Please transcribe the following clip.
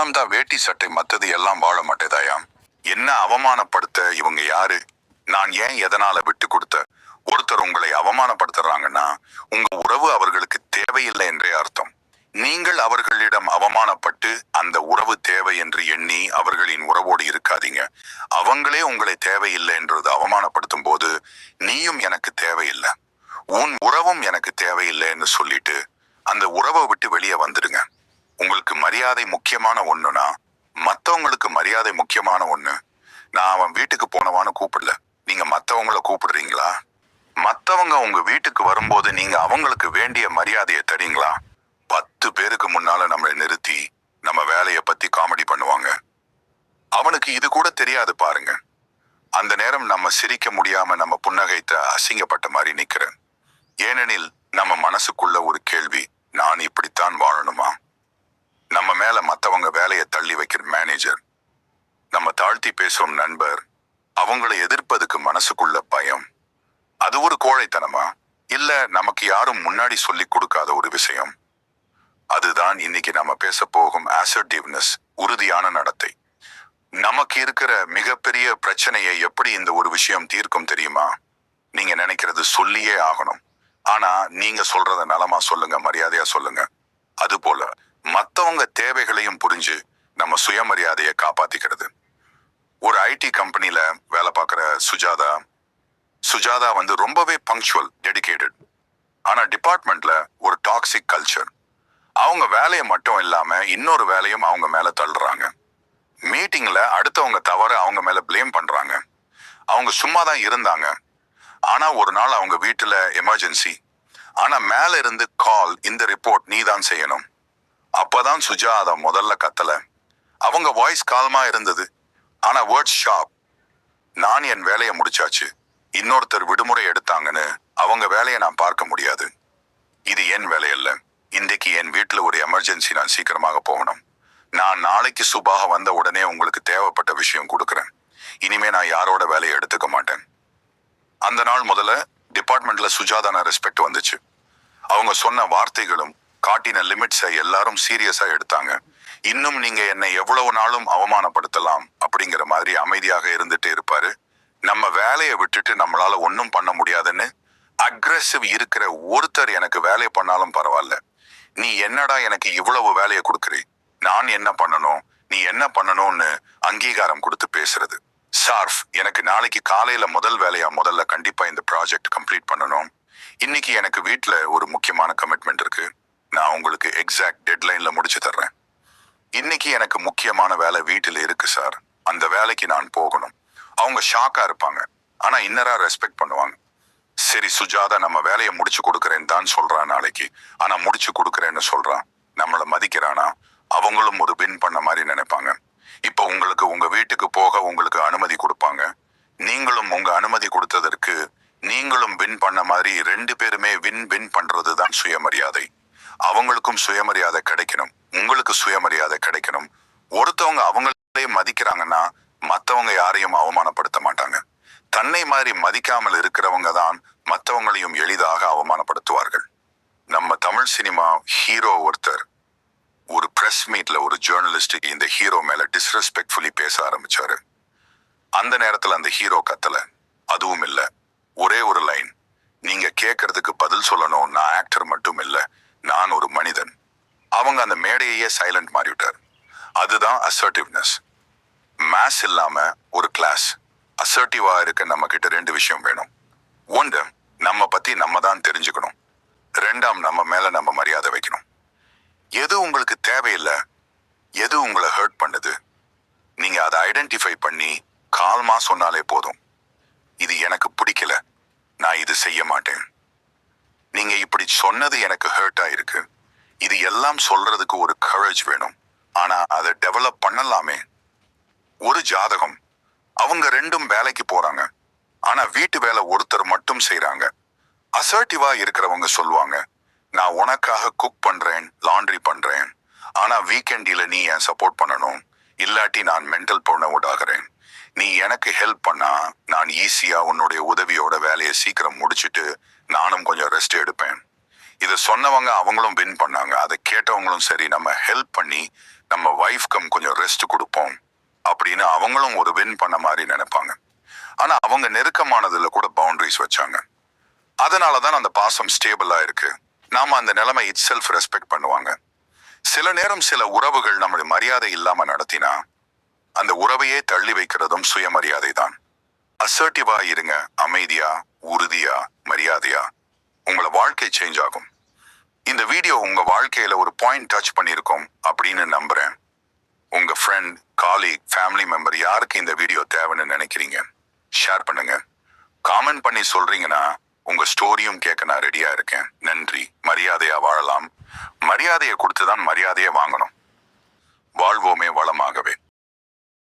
பணம் வேட்டி சட்டை மத்தது எல்லாம் வாழ மாட்டேதாயாம். என்ன அவமானப்படுத்த இவங்க யாரு? நான் ஏன் எதனால விட்டு கொடுத்த? ஒருத்தர் உங்களை அவமானப்படுத்துறாங்கன்னா உங்க உறவு அவர்களுக்கு தேவையில்லை என்றே அர்த்தம். நீங்கள் அவர்களிடம் அவமானப்பட்டு அந்த உறவு தேவை என்று எண்ணி அவர்களின் உறவோடு இருக்காதீங்க. அவங்களே உங்களை தேவையில்லை என்றது அவமானப்படுத்தும் போது நீயும் எனக்கு தேவையில்லை. உன் உறவும் எனக்கு தேவையில்லைன்னு சொல்லிட்டு அந்த உறவை விட்டு வெளியே வந்துடுங்க. உங்களுக்கு மரியாதை முக்கியமான ஒண்ணுனா மத்தவங்களுக்கு மரியாதை முக்கியமான ஒண்ணு. நான் அவன் வீட்டுக்கு போனவான்னு கூப்பிடல. நீங்க மத்தவங்களை கூப்பிடுறீங்களா? மத்தவங்க உங்க வீட்டுக்கு வரும்போது நீங்க அவங்களுக்கு வேண்டிய மரியாதையை தரீங்களா? பத்து பேருக்கு முன்னால நம்மளை நிறுத்தி நம்ம வேலையை பத்தி காமெடி பண்ணுவாங்க. அவனுக்கு இது கூட தெரியாது பாருங்க. அந்த நேரம் நம்ம சிரிக்க முடியாம நம்ம புன்னகைத்த அசிங்கப்பட்ட மாதிரி நிக்கிறேன். ஏனெனில் நம்ம மனசுக்குள்ள ஒரு கேள்வி நான் இப்படித்தான் வாழணுமா நம்ம மேல மத்தவங்க வேலையை தள்ளி வைக்கிற மேனேஜர் நம்ம தாழ்த்தி பேசும் நண்பர் அவங்கள எதிர்ப்பதுக்கு மனசுக்குள்ள பயம். அது ஒரு கோழைத்தனமா? இல்ல நமக்கு யாரும் முன்னாடி சொல்லி கொடுக்காத ஒரு விஷயம்? அதுதான் இன்னைக்கு நம்ம பேச போகும் ஆசர்டிவ்னஸ் உறுதியான நடத்தை. நமக்கு இருக்கிற மிகப்பெரிய பிரச்சனையை எப்படி இந்த ஒரு விஷயம் தீர்க்கும் தெரியுமா? நீங்க நினைக்கிறது சொல்லியே ஆகணும். ஆனா நீங்க சொல்றத நலமா சொல்லுங்க மரியாதையா சொல்லுங்க. அது போல மத்தவங்க தேவைகளையும் புரிஞ்சு நம்ம சுயமரியாதையை காப்பாத்திக்கிறது. ஒரு ஐடி கம்பெனியில் வேலை பார்க்குற சுஜாதா. சுஜாதா வந்து ரொம்பவே பங்க்சுவல் டெடிகேட்டட் ஆனா டிபார்ட்மெண்ட்ல ஒரு டாக்ஸிக் கல்ச்சர் அவங்க வேலையை மட்டும் இல்லாம இன்னொரு வேலையும் அவங்க மேல தள்ளுறாங்க. மீட்டிங்ல அடுத்தவங்க தவறு அவங்க மேல ப்ளேம் பண்றாங்க. அவங்க சும்மா தான் இருந்தாங்க. ஆனா ஒரு நாள் அவங்க வீட்டுல எமர்ஜென்சி ஆனா மேல இருந்து கால் இந்த ரிப்போர்ட் நீ தான் செய்யணும். அப்பதான் சுஜா அதை முதல்ல கத்தல. அவங்க வாய்ஸ் கால்மா இருந்தது. ஆனா வேர்ட்ஸ் ஷாப் நான் என் வேலையை முடிச்சாச்சு. இன்னொருத்தர் விடுமுறை எடுத்தாங்கன்னு அவங்க வேலையை நான் பார்க்க முடியாது. இது என் வேலையல்ல. இன்றைக்கு என் வீட்டில் ஒரு எமர்ஜென்சி நான் சீக்கிரமாக போகணும். நான் நாளைக்கு சுபாக வந்த உடனே உங்களுக்கு தேவைப்பட்ட விஷயம் கொடுக்குறேன். இனிமே நான் யாரோட வேலையை எடுத்துக்க மாட்டேன். அந்த நாள் முதல்ல டிபார்ட்மெண்ட்ல சுஜாதான ரெஸ்பெக்ட் வந்துச்சு. அவங்க சொன்ன வார்த்தைகளும் காட்டின லிமிட்ஸை எல்லாரும் சீரியஸா எடுத்தாங்க. இன்னும் நீங்க என்னை எவ்வளவு நாளும் அவமானப்படுத்தலாம் அப்படிங்கிற மாதிரி அமைதியாக இருந்துட்டே இருப்பாரு. நம்ம வேலையை விட்டுட்டு நம்மளால ஒன்றும் பண்ண முடியாதுன்னு அக்ரெசிவ் இருக்கிற ஒருத்தர் எனக்கு வேலையை பண்ணாலும் பரவாயில்ல. நீ என்னடா எனக்கு இவ்வளவு வேலையை கொடுக்குறே? நான் என்ன பண்ணணும்? நீ என்ன பண்ணணும்னு அங்கீகாரம் கொடுத்து பேசுறது. சார்ஃப் எனக்கு நாளைக்கு காலையில முதல் வேலையா? முதல்ல கண்டிப்பா இந்த ப்ராஜெக்ட் கம்ப்ளீட் பண்ணணும். இன்னைக்கு எனக்கு வீட்டில் ஒரு முக்கியமான கமிட்மெண்ட் இருக்கு. நான் உங்களுக்கு எக்ஸாக்ட் டெட்லைன்ல முடிச்சு தர்றேன். இன்னைக்கு எனக்கு முக்கியமான வேலை வீட்டில் இருக்கு சார். அந்த வேலைக்கு நான் போகணும். அவங்க ஷாக்கா இருப்பாங்க. ஆனா இன்னரா ரெஸ்பெக்ட் பண்ணுவாங்க. சரி சுஜாதா நம்ம வேலையை முடிச்சு கொடுக்குறேன்னு தான் சொல்றான் நாளைக்கு. ஆனா முடிச்சு கொடுக்கறேன்னு சொல்றான். நம்மள மதிக்கிறானா? அவங்களும் ஒரு வின் பண்ண மாதிரி நினைப்பாங்க. இப்ப உங்களுக்கு உங்க வீட்டுக்கு போக உங்களுக்கு அனுமதி கொடுப்பாங்க. நீங்களும் உங்க அனுமதி கொடுத்ததற்கு நீங்களும் வின் பண்ண மாதிரி ரெண்டு பேருமே வின் வின் பண்றது தான் சுயமரியாதை. அவங்களுக்கும் சுயமரியாதை கிடைக்கணும். உங்களுக்கு சுயமரியாதை கிடைக்கணும். ஒருத்தவங்க அவங்களே மதிக்கிறாங்கன்னா மத்தவங்க யாரையும் அவமானப்படுத்த மாட்டாங்க. தன்னை மாதிரி மதிக்காமல் இருக்கிறவங்க தான் மத்தவங்களையும் எளிதாக அவமானப்படுத்துவார்கள். நம்ம தமிழ் சினிமா ஹீரோ ஒருத்தர் ஒரு ப்ரெஸ் மீட்ல ஒரு ஜேர்னலிஸ்ட் இந்த ஹீரோ மேல டிஸ்ரெஸ்பெக்ட்ஃபுல்லி பேச ஆரம்பிச்சாரு. அந்த நேரத்துல அந்த ஹீரோ கத்தல அதுவும் இல்ல. ஒரே ஒரு லைன் நீங்க கேட்கறதுக்கு பதில் சொல்லணும். நான் ஆக்டர் மட்டும் இல்ல. நான் ஒரு மனிதன். அவங்க அந்த மேடையையே சைலண்ட் மாறிவிட்டார். அதுதான் அசர்ட்டிவ்னஸ் மேஸ் இல்லாம ஒரு கிளாஸ் அசர்ட்டிவா இருக்க நம்ம கிட்ட ரெண்டு விஷயம் வேணும். ஒன்று நம்ம பத்தி நம்ம தான் தெரிஞ்சுக்கணும். ரெண்டாம் நம்ம மேல நம்ம மரியாதை வைக்கணும். எது உங்களுக்கு தேவையில்லை எது உங்களை ஹர்ட் பண்ணுது நீங்க அதை ஐடென்டிஃபை பண்ணி கால்மா சொன்னாலே போதும். இது எனக்கு பிடிக்கல நான் இது செய்ய மாட்டேன். நீங்க இப்படி சொன்னது எனக்கு ஹர்ட் ஆயிருக்கு. இது எல்லாம் சொல்றதுக்கு ஒரு கரேஜ் வேணும். ஆனா அதை டெவலப் பண்ணலாமே. ஒரு ஜாதகம். அவங்க ரெண்டும் வேலைக்கு போறாங்க. ஆனா வீட்டு வேலை ஒருத்தர் மட்டும் செய்யறாங்க அசர்டிவா இருக்கிறவங்க சொல்லுவாங்க. நான் உனக்காக குக் பண்றேன் லாண்ட்ரி பண்றேன். ஆனா வீக்கெண்டில நீ என் சப்போர்ட் பண்ணணும். இல்லாட்டி நான் மென்டல் போனவுட் ஆகிறேன். நீ எனக்கு ஹெல்ப் பண்ணா நான் ஈஸியா உன்னுடைய உதவியோட வேலையை சீக்கிரம் முடிச்சிட்டு நானும் கொஞ்சம் ரெஸ்ட் எடுப்பேன். இதை சொன்னவங்க அவங்களும் வின் பண்ணாங்க. அதை கேட்டவங்களும் சரி நம்ம ஹெல்ப் பண்ணி நம்ம ஒய்ஃப்கம் கொஞ்சம் ரெஸ்ட் கொடுப்போம் அப்படின்னு அவங்களும் ஒரு வின் பண்ண மாதிரி நினைப்பாங்க. ஆனா அவங்க நெருக்கமானதுல கூட பவுண்டரிஸ் வச்சாங்க. அதனால தான் அந்த பாசம் ஸ்டேபிளா இருக்கு. நாம அந்த நிலைமை இட் செல்ஃப் ரெஸ்பெக்ட் பண்ணுவாங்க. சில நேரம் சில உறவுகள் நம்மளை மரியாதை இல்லாம நடத்தினா அந்த உறவையே தள்ளி வைக்கிறதும் சுயமரியாதை தான் அசர்ட்டிவா இருங்க. அமைதியா உறுதியா மரியாதையா. உங்களை வாழ்க்கை சேஞ்ச் ஆகும். வீடியோ உங்க வாழ்க்கையில ஒரு பாயிண்ட் டச் பண்ணியிருக்கோம் அப்படின்னு நம்புறேன். உங்க ஃப்ரெண்ட் காலீக் ஃபேமிலி மெம்பர் யாருக்கு இந்த வீடியோ தேவைன்னு நினைக்கிறீங்க? ஷேர் பண்ணுங்க. காமெண்ட் பண்ணி சொல்றீங்கன்னா உங்க ஸ்டோரியும் கேட்க நான் ரெடியா இருக்கேன். நன்றி. மரியாதையா வாழலாம். மரியாதையை கொடுத்து தான் மரியாதையை வாங்கணும். வாழ்வோமே வளமாகவே.